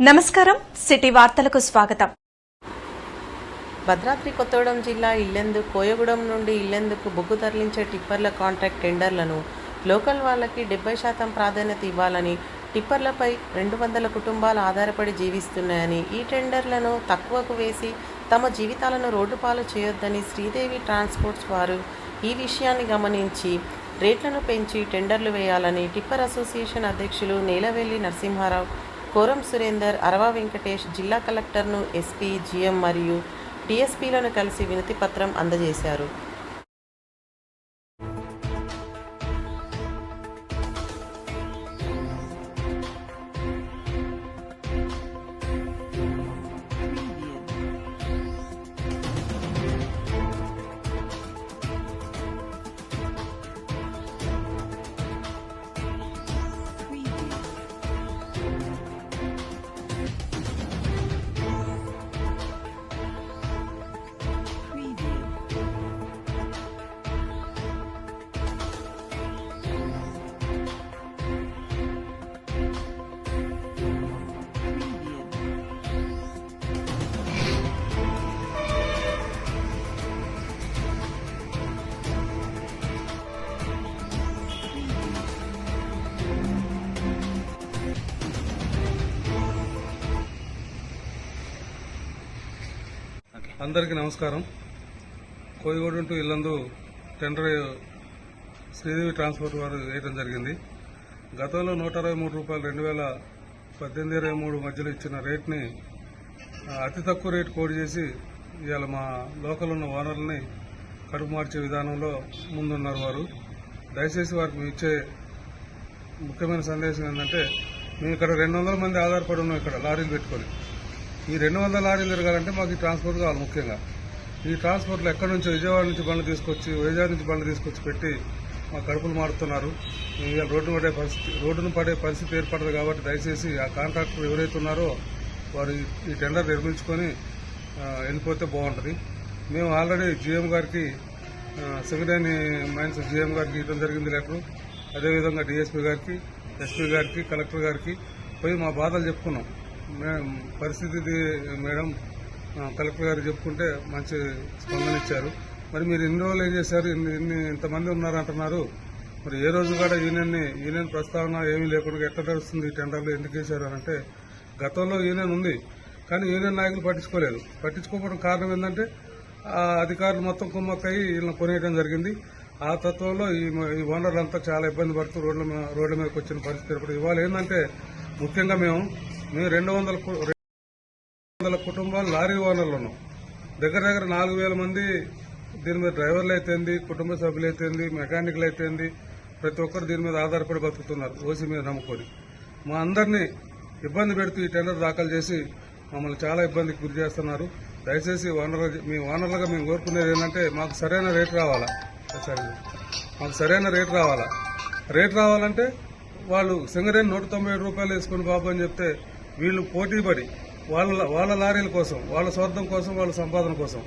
నమస్కారం సిటీ వార్తలకు స్వాగతం. భద్రాద్రి కొత్తగూడెం జిల్లా ఇల్లెందు కోయగూడెం నుండి ఇల్లెందుకు బొగ్గు తరలించే టిప్పర్ల కాంట్రాక్ట్ టెండర్లను లోకల్ వాళ్ళకి డెబ్బై శాతం ప్రాధాన్యత ఇవ్వాలని టిప్పర్లపై రెండు వందల కుటుంబాలు ఆధారపడి జీవిస్తున్నాయని ఈ టెండర్లను తక్కువకు వేసి తమ జీవితాలను రోడ్డుపాలు చేయొద్దని శ్రీదేవి ట్రాన్స్పోర్ట్స్ వారు ఈ విషయాన్ని గమనించి రేట్లను పెంచి టెండర్లు వేయాలని టిప్పర్ అసోసియేషన్ అధ్యక్షులు నేలవెల్లి నరసింహారావు కోరం సురేందర్ అరవా వెంకటేష్ జిల్లా కలెక్టర్ను ఎస్పీ జిఎం మరియు డిఎస్పీలను కలిసి వినతి పత్రం అందజేశారు. అందరికీ నమస్కారం. Koyagudem to Yellandu tender Sridevi transport వారు వేయడం జరిగింది. గతంలో నూట అరవై మూడు రూపాయలు రెండు వేల పద్దెనిమిది ఇరవై మూడు మధ్యలో ఇచ్చిన రేట్ని అతి తక్కువ రేటు కోడ్ చేసి ఇవాళ మా లోకల్ ఉన్న ఓనర్లని కడుపు మార్చే విధానంలో ముందున్నారు వారు. దయచేసి వారికి ఇచ్చే ముఖ్యమైన సందేశం ఏంటంటే మేము ఇక్కడ రెండు వందల మంది ఆధారపడి ఉన్నాం ఇక్కడ లారీలు పెట్టుకొని. ఈ రెండు వందల లారీలు తిరగాలంటే మాకు ఈ ట్రాన్స్పోర్ట్ కావాలి ముఖ్యంగా. ఈ ట్రాన్స్పోర్ట్లో ఎక్కడి నుంచో విజయవాడ నుంచి బండ్లు తీసుకొచ్చి విజయవాడ నుంచి బండ్లు తీసుకొచ్చి పెట్టి మా కడుపులు మారుతున్నారు. ఇవాళ రోడ్డు పడే పరిస్థితి రోడ్డును పడే పరిస్థితి ఏర్పడదు కాబట్టి దయచేసి ఆ కాంట్రాక్టర్ ఎవరైతే ఉన్నారో వారు ఈ- టెండర్ నిర్మించుకొని వెళ్ళిపోతే బాగుంటుంది. మేము ఆల్రెడీ జీఎం గారికి ఆ, సింగరేణి మైన్స్ జీఎం గారికి ఇవ్వడం జరిగింది లెటరు. అదేవిధంగా డిఎస్పీ గారికి ఎస్పీ గారికి కలెక్టర్ గారికి పోయి మా బాధలు చెప్పుకున్నాం. పరిస్థితి మేడం కలెక్టర్ గారు చెప్పుకుంటే మంచి స్పందన ఇచ్చారు. మరి మీరు ఇన్ని రోజులు ఏం చేశారు? ఇన్ని ఇంతమంది ఉన్నారు అంటున్నారు మరి ఏ రోజు కూడా యూనియన్ని యూనియన్ ప్రస్తావన ఏమీ లేకుండా ఎట్లా నడుస్తుంది ఈ టెండర్లు? ఎందుకు వేశారు అంటే గతంలో యూనియన్ ఉంది కానీ యూనియన్ నాయకులు పట్టించుకోలేదు. పట్టించుకోవడం కారణం ఏంటంటే ఆ అధికారులు మొత్తం కుమ్మక్కయి వీళ్ళని కొనేయడం జరిగింది. ఆ తత్వంలో ఈ ఈ ఓనర్లంతా చాలా ఇబ్బంది పడుతూ రోడ్ల మీద- రోడ్ల మీదకి వచ్చిన పరిస్థితి ఏర్పడింది. ఇవాళ ఏంటంటే ముఖ్యంగా మేము మేము రెండు వందల రెండు వందల కుటుంబాలు లారీ ఓనర్లు ఉన్నాం దగ్గర దగ్గర నాలుగు వేల మంది దీని మీద డ్రైవర్లు అయితేంది కుటుంబ సభ్యులు అయితేంది మెకానిక్లు అయితేంది ప్రతి ఒక్కరు దీని మీద ఆధారపడి బతుకుతున్నారు ఓసీ మీద నమ్ముకొని. మా అందరినీ ఇబ్బంది పెడుతూ ఈ టెండర్ దాఖలు చేసి మమ్మల్ని చాలా ఇబ్బందికి గురి చేస్తున్నారు. దయచేసి ఓనర్ మీ ఓనర్లుగా మేము కోరుకునేది ఏంటంటే మాకు సరైన రేటు రావాలా? సరే. మాకు సరైన రేటు రావాలా? రేటు రావాలంటే వాళ్ళు సింగరేణి నూట తొంభై రూపాయలు వేసుకుని బాబు అని చెప్తే వీళ్ళు పోటీపడి వాళ్ళ వాళ్ళ లారీల కోసం వాళ్ళ స్వార్థం కోసం వాళ్ళ సంపాదన కోసం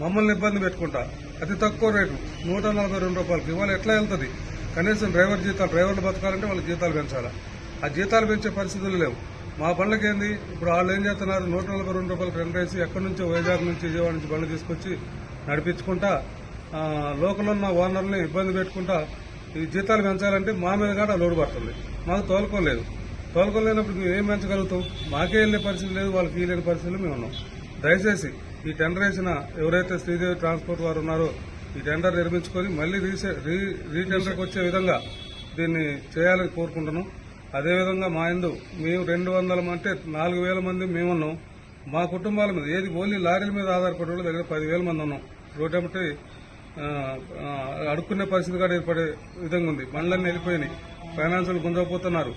మమ్మల్ని ఇబ్బంది పెట్టుకుంటా. అతి తక్కువ రేటు నూట నలభై రెండు రూపాయలకి ఇవాళ ఎట్లా వెళ్తుంది? కనీసం డ్రైవర్ జీతాలు డ్రైవర్లు బతకాలంటే వాళ్ళ జీతాలు పెంచాలా? ఆ జీతాలు పెంచే పరిస్థితులు లేవు. మా బండ్లకి ఏంది ఇప్పుడు వాళ్ళు ఏం చేస్తున్నారు? నూట నలభై రెండు రూపాయలు రెండు వేసి ఎక్కడి నుంచో వైజాగ్ నుంచి విజయవాడ నుంచి బండ్లు తీసుకొచ్చి నడిపించుకుంటా లోకల్ ఉన్న ఓనర్ని ఇబ్బంది పెట్టుకుంటా ఈ జీతాలు పెంచాలంటే మా మీద కూడా లోడు పడుతుంది. మాకు తోలుకోలేదు. తోలుకోలేనప్పుడు మేము ఏం పెంచగలుగుతాం? మాకే వెళ్ళే పరిస్థితి లేదు వాళ్ళకి అయిన పరిస్థితులు మేము ఉన్నాం. దయచేసి ఈ టెండర్ వేసిన ఎవరైతే శ్రీదేవి ట్రాన్స్పోర్ట్ వారు ఉన్నారో ఈ టెండర్ నిర్మించుకొని మళ్ళీ రీసే రీ రీటెండర్కి వచ్చే విధంగా దీన్ని చేయాలని కోరుకుంటున్నాం. అదేవిధంగా మా ఇందు మేము రెండు వందల అంటే నాలుగు వేల మంది మేమున్నాం మా కుటుంబాల మీద ఏది ఓన్లీ లారీల మీద ఆధారపడే వాళ్ళు దగ్గర పదివేల మంది ఉన్నాం. రోడ్డు అడుక్కునే పరిస్థితి కూడా ఏర్పడే విధంగా ఉంది. బండ్లన్నీ వెళ్ళిపోయినాయి. ఫైనాన్షియల్ గుంజకపోతున్నారు.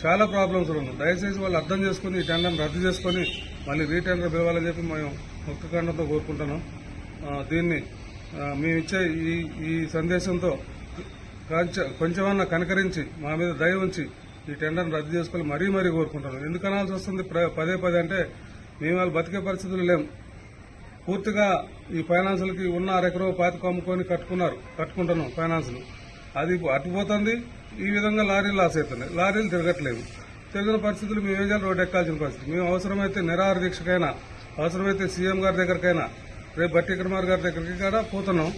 చాలా ప్రాబ్లమ్స్ ఉన్నాయి. దయచేసి వాళ్ళు అర్థం చేసుకుని ఈ టెండర్ని రద్దు చేసుకుని మళ్ళీ రీటెండర్ పిలవాలని చెప్పి మేము ముక్తకాండంతో కోరుకుంటున్నాం. దీన్ని మేము ఇచ్చే ఈ ఈ సందేశంతో కొంచెం కొంచెమన్నా కనకరించి మా మీద దయ ఉంచి ఈ టెండర్ని రద్దు చేసుకొని మరీ మరీ కోరుకుంటున్నాం. ఎందుకు అనాల్సి వస్తుంది? పదే పదే అంటే మేము వాళ్ళు బతికే పరిస్థితులు లేం. పూర్తిగా ఈ ఫైనాన్సులకి ఉన్న అరెకరో పాతిక అమ్ముకొని కట్టుకున్నారు కట్టుకుంటున్నాం ఫైనాన్సులు. అది అటుపోతుంది ఈ విధంగా లారీలు లాస్ అవుతున్నాయి. లారీలు తిరగట్లేదు. తిరిగిన పరిస్థితులు మేము ఏం చేయాలి రోడ్డు ఎక్కాల్సిన పరిస్థితి. మేము అవసరమైతే నిరాహార దీక్షకైనా అవసరమైతే సీఎం గారి దగ్గరకైనా రేపు బట్టి కుమార్ గారి దగ్గరికి కూడా పోతున్నాం.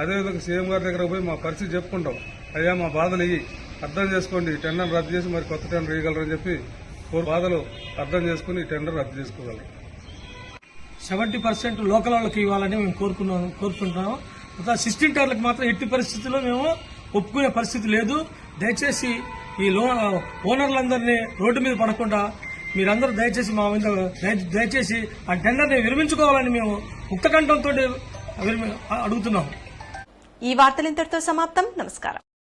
అదేవిధంగా సీఎం గారి దగ్గర పోయి మా పరిస్థితి చెప్పుకుంటాం. అయ్యా మా బాధలు ఇవి అర్థం చేసుకోండి టెండర్ రద్దు చేసి మరి కొత్త టెండర్ ఇవ్వగలరని చెప్పి కోరు బాధలు అర్థం చేసుకుని టెండర్ రద్దు చేసుకోగలరు. సెవెంటీ పర్సెంట్ లోకల్ వాళ్ళకి ఇవ్వాలని మేము కోరుకున్నాం కోరుకుంటున్నాము. సిక్స్టీన్ టర్లకు మాత్రం ఎట్టి పరిస్థితుల్లో మేము ఒప్పుకునే పరిస్థితి లేదు. దయచేసి ఈ లో ఓనర్లందరినీ రోడ్డు మీద పడకుండా మీరందరూ దయచేసి మా మీద దయచేసి ఆ టెండర్ని విరమించుకోవాలని మేము ముక్తకంఠంతో అడుగుతున్నాం. ఈ వార్తలు ఇంతటితో సమాప్తం. నమస్కారం.